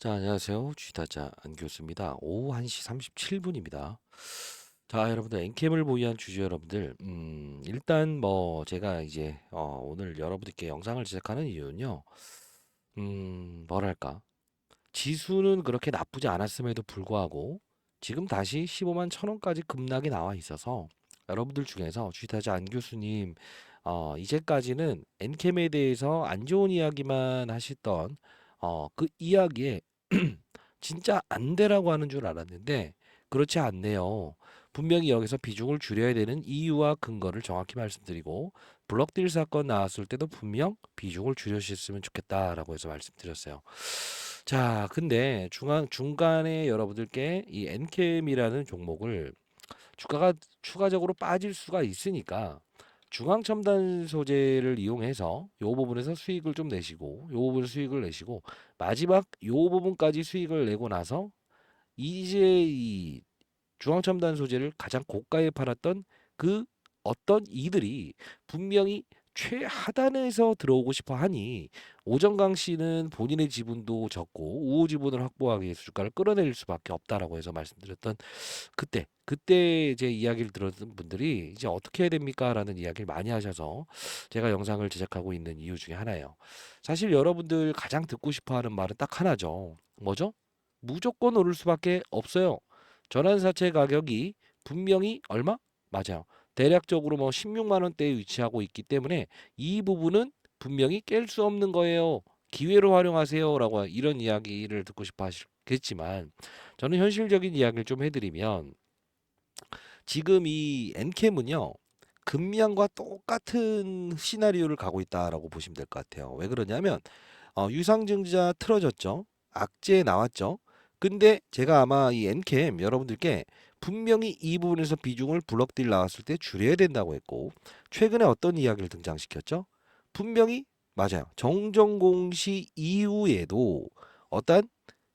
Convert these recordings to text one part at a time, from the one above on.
자, 안녕하세요. 주식타자 안 교수입니다. 오후 1시 37분입니다. 자, 여러분들 엔캠을 보유한 주주 여러분들, 음, 일단 뭐 제가 이제 어, 오늘 여러분들께 영상을 제작하는 이유는요. 음, 뭐랄까? 지수는 그렇게 나쁘지 않았음에도 불구하고 지금 다시 15만 천 원까지 급락이 나와 있어서 여러분들 중에서 주식타자 안 교수님 어, 이제까지는 엔캠에 대해서 안 좋은 이야기만 하셨던 어, 그 이야기에 진짜 안 되라고 하는 줄 알았는데 그렇지 않네요. 분명히 여기서 비중을 줄여야 되는 이유와 근거를 정확히 말씀드리고 블록딜 사건 나왔을 때도 분명 비중을 줄여주셨으면 좋겠다라고 해서 말씀드렸어요. 자, 근데 중간 중간에 여러분들께 이 엔캠이라는 종목을 주가가 추가적으로 빠질 수가 있으니까 중앙 첨단 소재를 이용해서 요 부분에서 수익을 좀 내시고 요 부분 수익을 내시고 마지막 요 부분까지 수익을 내고 나서 이제 이 중앙 첨단 소재를 가장 고가에 팔았던 그 어떤 이들이 분명히 최하단에서 들어오고 싶어 하니 오정강 씨는 본인의 지분도 적고 우호 지분을 확보하기 위해서 주가를 끌어내릴 수밖에 없다라고 해서 말씀드렸던 그때 그때 제 이야기를 들었던 분들이 이제 어떻게 해야 됩니까라는 이야기를 많이 하셔서 제가 영상을 제작하고 있는 이유 중에 하나예요. 사실 여러분들 가장 듣고 싶어 하는 말은 딱 하나죠. 뭐죠? 무조건 오를 수밖에 없어요. 전환사채 가격이 분명히 얼마? 맞아요. 대략적으로 뭐 16만 원대에 위치하고 있기 때문에 이 부분은 분명히 깰 수 없는 거예요. 기회로 활용하세요라고 이런 이야기를 듣고 싶어 하시겠지만 저는 현실적인 이야기를 좀 해드리면 지금 이 엔캠은요 금량과 똑같은 시나리오를 가고 있다라고 보시면 될 것 같아요. 왜 그러냐면 어, 유상증자 틀어졌죠. 악재 나왔죠. 근데 제가 아마 이 엔캠 여러분들께 분명히 이 부분에서 비중을 블럭딜 나왔을 때 줄여야 된다고 했고 최근에 어떤 이야기를 등장시켰죠? 분명히 맞아요. 정정 공시 이후에도 어떤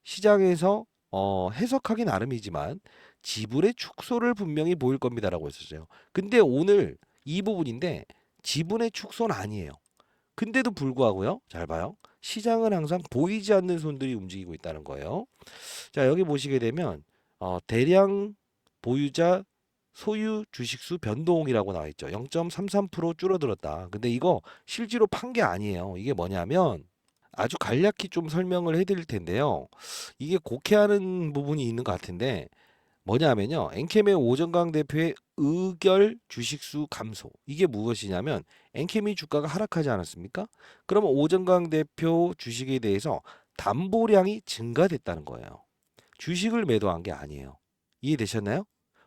시장에서 어, 해석하기 나름이지만 지분의 축소를 분명히 보일 겁니다라고 했었어요. 근데 오늘 이 부분인데 지분의 축소는 아니에요. 근데도 불구하고요. 잘 봐요. 시장은 항상 보이지 않는 손들이 움직이고 있다는 거예요. 자, 여기 보시게 되면 어, 대량 보유자 소유 주식수 변동이라고 나와 있죠. 0.33% 줄어들었다. 근데 이거 실제로 판 게 아니에요. 이게 뭐냐면 아주 간략히 좀 설명을 해드릴 텐데요. 이게 곡해하는 부분이 있는 것 같은데 뭐냐면요. 엔캠의 오정강 대표의 의결 주식수 감소. 이게 무엇이냐면 엔캠이 주가가 하락하지 않았습니까? 그러면 오정강 대표 주식에 대해서 담보량이 증가됐다는 거예요. 주식을 매도한 게 아니에요. 이해되셨나요?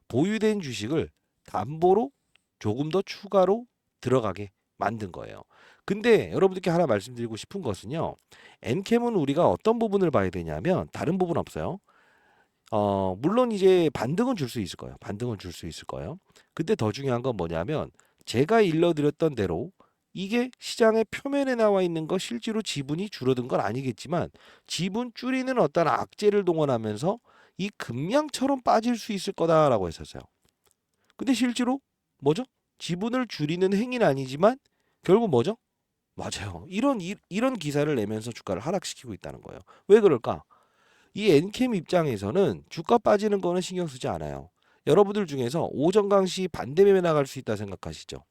보유된 주식을 담보로 조금 더 추가로 들어가게 만든 거예요. 근데 여러분들께 하나 말씀드리고 싶은 것은요. 엔캠은 우리가 어떤 부분을 봐야 되냐면 다른 부분 없어요. 어, 물론 이제 반등은 줄 수 있을 거예요. 반등은 줄 수 있을 거예요. 근데 더 중요한 건 뭐냐면 제가 일러드렸던 대로 이게 시장의 표면에 나와 있는 거 실제로 지분이 줄어든 건 아니겠지만 지분 줄이는 어떤 악재를 동원하면서 이 금량처럼 빠질 수 있을 거다라고 했었어요. 근데 실제로 뭐죠? 지분을 줄이는 행위는 아니지만 결국 뭐죠? 맞아요. 이런 이, 이런 기사를 내면서 주가를 하락시키고 있다는 거예요. 왜 그럴까? 이 엔캠 입장에서는 주가 빠지는 거는 신경 쓰지 않아요. 여러분들 중에서 오정강 씨 반대 매매 나갈 수 있다 생각하시죠?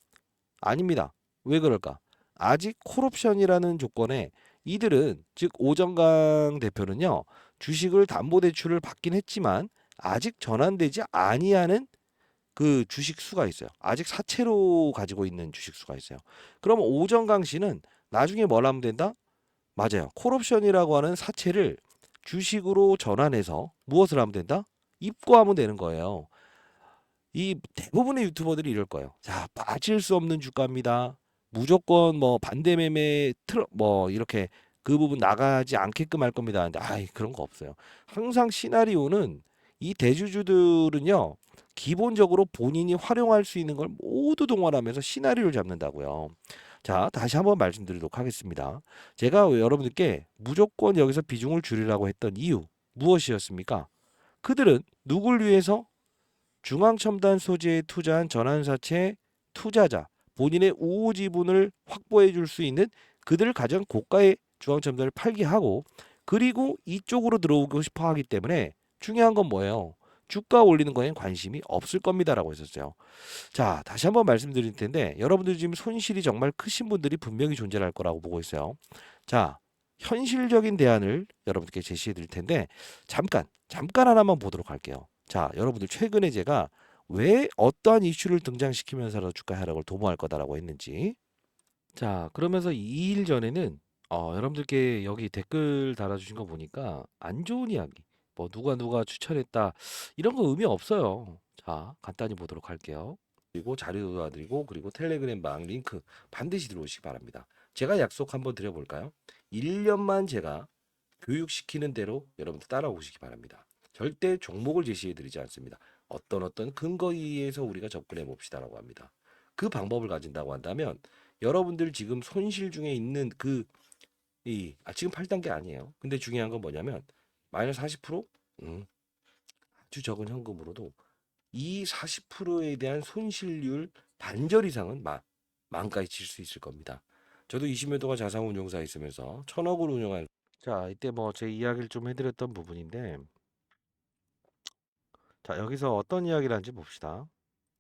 아닙니다. 왜 그럴까? 아직 콜옵션이라는 조건에 이들은 즉 오정강 대표는요 주식을 담보대출을 받긴 했지만 아직 전환되지 아니하는 그 주식 수가 있어요. 아직 사채로 가지고 있는 주식 수가 있어요. 그럼 오정강 씨는 나중에 뭘 하면 된다? 맞아요. 콜옵션이라고 하는 사채를 주식으로 전환해서 무엇을 하면 된다? 입고하면 되는 거예요. 이 대부분의 유튜버들이 이럴 거예요. 자, 빠질 수 없는 주가입니다. 무조건 뭐 반대 매매 틀, 뭐 이렇게 그 부분 나가지 않게끔 할 겁니다. 근데 아이 그런 거 없어요. 항상 시나리오는 이 대주주들은요. 기본적으로 본인이 활용할 수 있는 걸 모두 동원하면서 시나리오를 잡는다고요. 자, 다시 한번 말씀드리도록 하겠습니다. 제가 여러분들께 무조건 여기서 비중을 줄이라고 했던 이유 무엇이었습니까? 그들은 누굴 위해서 중앙첨단 소재에 투자한 전환사채 투자자 본인의 우호 지분을 확보해 줄 수 있는 그들을 가장 고가의 중앙첨단을 팔게 하고 그리고 이쪽으로 들어오고 싶어 하기 때문에 중요한 건 뭐예요? 주가 올리는 거에는 관심이 없을 겁니다라고 했었어요. 자, 다시 한번 말씀드릴 텐데 여러분들 지금 손실이 정말 크신 분들이 분명히 존재할 거라고 보고 있어요. 자, 현실적인 대안을 여러분들께 제시해 드릴 텐데 잠깐 잠깐 하나만 보도록 할게요. 자, 여러분들 최근에 제가 왜 어떠한 이슈를 등장시키면서라도 주가 하락을 도모할 거다라고 했는지 자, 그러면서 2일 전에는 어, 여러분들께 여기 댓글 달아주신 거 보니까 안 좋은 이야기, 뭐 누가 누가 추천했다 이런 거 의미 없어요. 자, 간단히 보도록 할게요. 그리고 자료 도와드리고 그리고 텔레그램 방 링크 반드시 들어오시기 바랍니다. 제가 약속 한번 드려볼까요? 1년만 제가 교육시키는 대로 여러분들 따라오시기 바랍니다. 절대 종목을 제시해 드리지 않습니다. 어떤 어떤 근거에 의해서 우리가 접근해 봅시다라고 합니다. 그 방법을 가진다고 한다면 여러분들 지금 손실 중에 있는 그 이 아, 지금 8단계 아니에요. 근데 중요한 건 뭐냐면 마이너스 40%? 음, 아주 적은 현금으로도 이 40%에 대한 손실률 반절 이상은 마, 망가에 칠수 있을 겁니다. 저도 20여 동안 자산운용사 있으면서 천억을 운용한 자 이때 뭐 제 이야기를 좀 해드렸던 부분인데 자 여기서 어떤 이야기를 하는지 봅시다.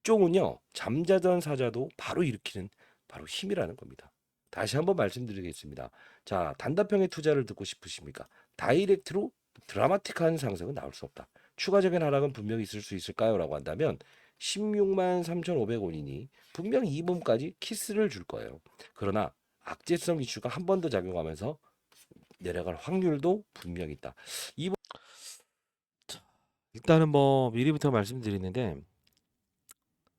쪽은요 잠자던 사자도 바로 일으키는 바로 힘이라는 겁니다. 다시 한번 말씀드리겠습니다. 자 단답형의 투자를 듣고 싶으십니까? 다이렉트로 드라마틱한 상승은 나올 수 없다. 추가적인 하락은 분명히 있을 수 있을까요? 라고 한다면 16만 3,500원이니 분명히 이 몸까지 키스를 줄 거예요. 그러나 악재성 이슈가 한 번 더 작용하면서 내려갈 확률도 분명히 있다. 이 일단은 뭐 미리부터 말씀드리는데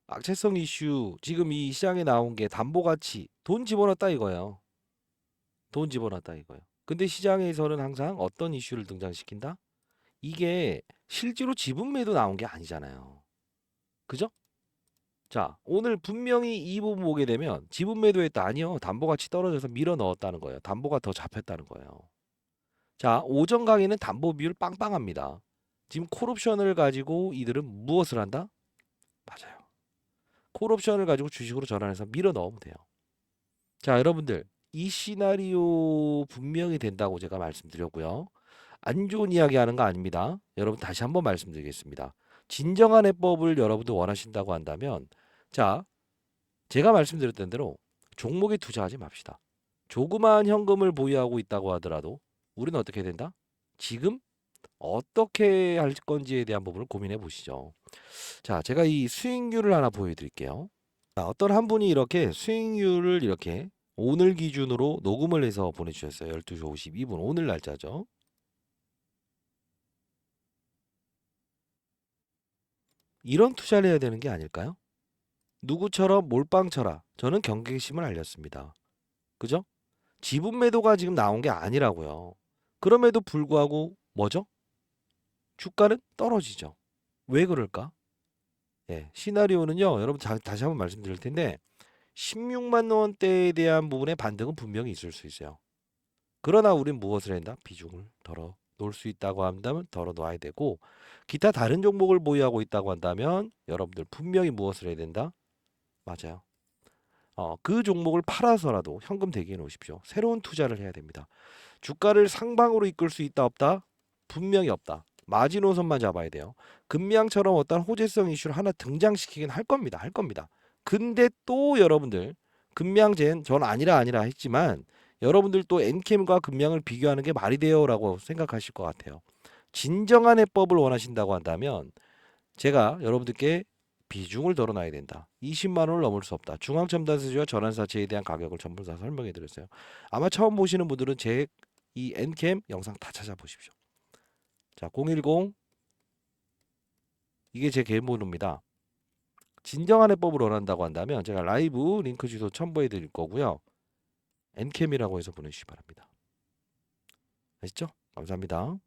악재성 이슈 지금 이 시장에 나온 게 담보 가치 돈 집어넣었다 이거예요. 돈 집어넣었다 이거예요. 근데 시장에서는 항상 어떤 이슈를 등장시킨다? 이게 실제로 지분 매도 나온 게 아니잖아요. 그죠? 자, 오늘 분명히 이 부분 보게 되면 지분 매도했다 아니요. 담보 가치 떨어져서 밀어 넣었다는 거예요. 담보가 더 잡혔다는 거예요. 자, 오전 강의는 담보 비율 빵빵합니다. 지금 콜옵션을 가지고 이들은 무엇을 한다? 맞아요. 콜옵션을 가지고 주식으로 전환해서 밀어 넣으면 돼요. 자, 여러분들 이 시나리오 분명히 된다고 제가 말씀드렸고요. 안 좋은 이야기 하는 거 아닙니다. 여러분 다시 한번 말씀드리겠습니다. 진정한 해법을 여러분도 원하신다고 한다면 자, 제가 말씀드렸던 대로 종목에 투자하지 맙시다. 조그마한 현금을 보유하고 있다고 하더라도 우리는 어떻게 된다? 지금 어떻게 할 건지에 대한 부분을 고민해 보시죠. 자, 제가 이 수익률을 하나 보여드릴게요. 자, 어떤 한 분이 이렇게 수익률을 이렇게 오늘 기준으로 녹음을 해서 보내주셨어요. 12시 52분 오늘 날짜죠. 이런 투자를 해야 되는 게 아닐까요? 누구처럼 몰빵 쳐라. 저는 경계심을 알렸습니다. 그죠? 지분 매도가 지금 나온 게 아니라고요. 그럼에도 불구하고 뭐죠? 주가는 떨어지죠. 왜 그럴까? 예, 시나리오는요. 여러분 자, 다시 한번 말씀드릴 텐데 16만 원대에 대한 부분의 반등은 분명히 있을 수 있어요. 그러나 우린 무엇을 한다? 비중을 덜어 놓을 수 있다고 한다면 덜어 놓아야 되고 기타 다른 종목을 보유하고 있다고 한다면 여러분들 분명히 무엇을 해야 된다? 맞아요. 어, 그 종목을 팔아서라도 현금 대기해 놓으십시오. 새로운 투자를 해야 됩니다. 주가를 상방으로 이끌 수 있다 없다? 분명히 없다. 마지노선만 잡아야 돼요. 금양처럼 어떤 호재성 이슈를 하나 등장시키긴 할 겁니다. 할 겁니다. 근데 또 여러분들 금양젠 전 아니라 아니라 했지만 여러분들 또 엔캠과 금양을 비교하는 게 말이 돼요라고 생각하실 것 같아요. 진정한 해법을 원하신다고 한다면 제가 여러분들께 비중을 덜어놔야 된다. 20만 원을 넘을 수 없다. 중앙첨단세제와 전환사채에 대한 가격을 전부 다 설명해 드렸어요. 아마 처음 보시는 분들은 제 이 엔캠 영상 다 찾아보십시오. 자, 010 이게 제 개인 번호입니다. 진정한 해법을 원한다고 한다면 제가 라이브 링크 주소 첨부해 드릴 거고요. 엔캠이라고 해서 보내주시기 바랍니다. 아시죠? 감사합니다.